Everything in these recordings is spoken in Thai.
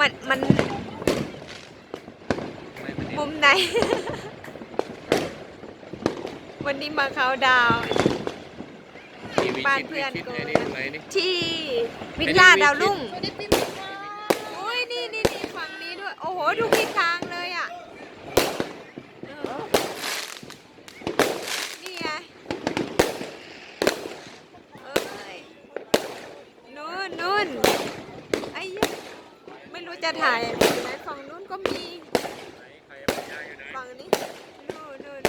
มันมันไม่ไม่มุมไหน วันนี้มาเขาน์ดาวน์ทีวีบ้านชิดเพื่อนวิชิตกูไอ้นี่ตรงไหนนี่ที่วิลไอ้นี่ล่าวิชิตดาวรุ่งไม่ได้ปิ้งค่ะโอ้ยนี่นี่นี่ฝั่งนี้ด้วย โอ้โหดูทิศทางเลยอะเออนี่ไงเอ้ยนู่นนู่นไอ้ยะไม่รู้ จะถ่ายอยู่ไหนฝั่งนู้นก็มีใครบรรยายอยู่ไหนฝั่งนี้นู่นนู่น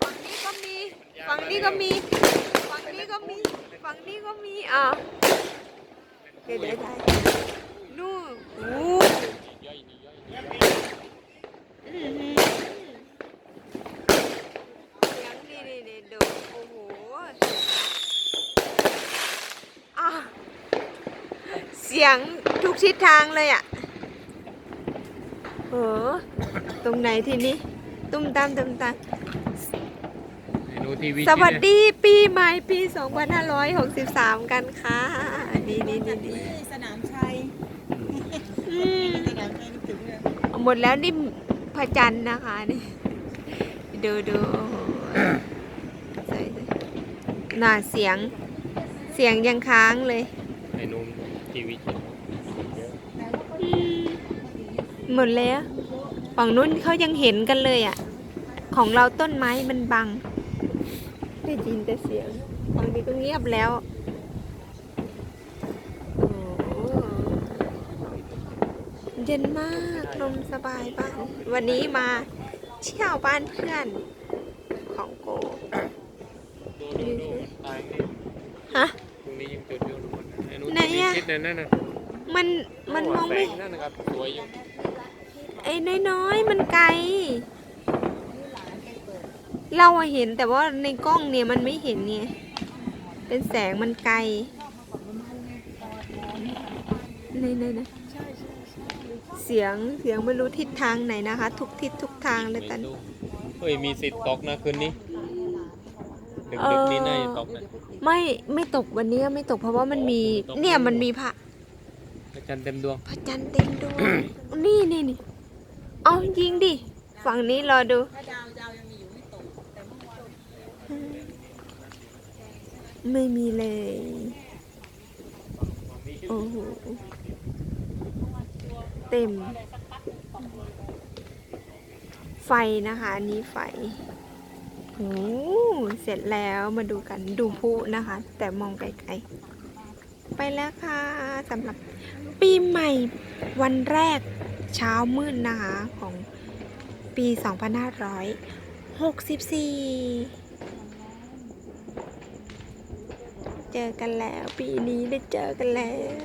ฝั่งนี้ก็มีฝั่งนี้ก็มีฝั่งนี้ก็มีฝั่งนี้ก็มีอะเดี๋ยวเดี๋ยวได้นู่นโอ้ย่อยนี่ย่อยอื้อหือเสียงนี่นี่นี่ดูโอ้โหอะเสียงทุกทิศทางเลยอะโอ้ตรงไหนทีนี้ ตุ้มตามตุ้มตามเมนูทีวีสวัสดีปีใหม่ปี 2563 กันค่ะนี่นี่นี่นี่ที่สนามชัยอืมสนามชัยนึกถึงเลยหมดแล้วนี่พระจันทร์นะคะนี่ดูดูโอ้โหใส่ใส่น่าเสียงเสียงยังค้างเลย เมนู ทีวีชิดเยอะอืมหมดแล้วฝั่งนู้นเขายังเห็นกันเลยอะ ของเราต้นไม้มันบัง ได้ยินแต่เสียงฝั่งนี้ก็เงียบแล้วโอ้โหเย็นมากลมสบายบ้านวันนี้มาเที่ยวบ้านเพื่อนของโกดูดูดูตายนี่ฮะ ตรงนี้ยังจุดอยู่นู่นไอ้ นู่นไหนทีวีอะชิดนั่นน่ะมันมันมองไม่แสนั่นนะครับสวยอยู่ไอ้น้อยๆมันไกล เราอะเห็นแต่ว่าในกล้องเนี่ยมันไม่เห็นไงเป็นแสงมันไกลในในในเสียงเสียงไม่รู้ทิศทางไหนนะคะ ทุกทิศทุกทางเลยตัน เฮ้ยมีสิทธิ์ตกนะคืนนี้ เอดึกอนี้น่าจะตกนะไม่ไม่ตกวันนี้ไม่ตกเพราะว่ามันมีตกเนี่ยมันมีพระพระจันทร์เต็มดวง พระจันทร์เต็มดวง นี่นี่นี่เอายิงดิฝั่งนี้รอดู ถ้าดาวดาวยังมีอยู่ไม่ตก แต่เมื่อวานไม่มีเลย โอ้โห เต็ม ไฟนะคะ อันนี้ไฟ โอ้เสร็จแล้วมาดูกันดูพลุนะคะ แต่มองไกลๆ ไปแล้วค่ะสำหรับปีใหม่วันแรกเช้ามืดนะคะของปี 2564 เจอกันแล้วปีนี้ได้เจอกันแล้ว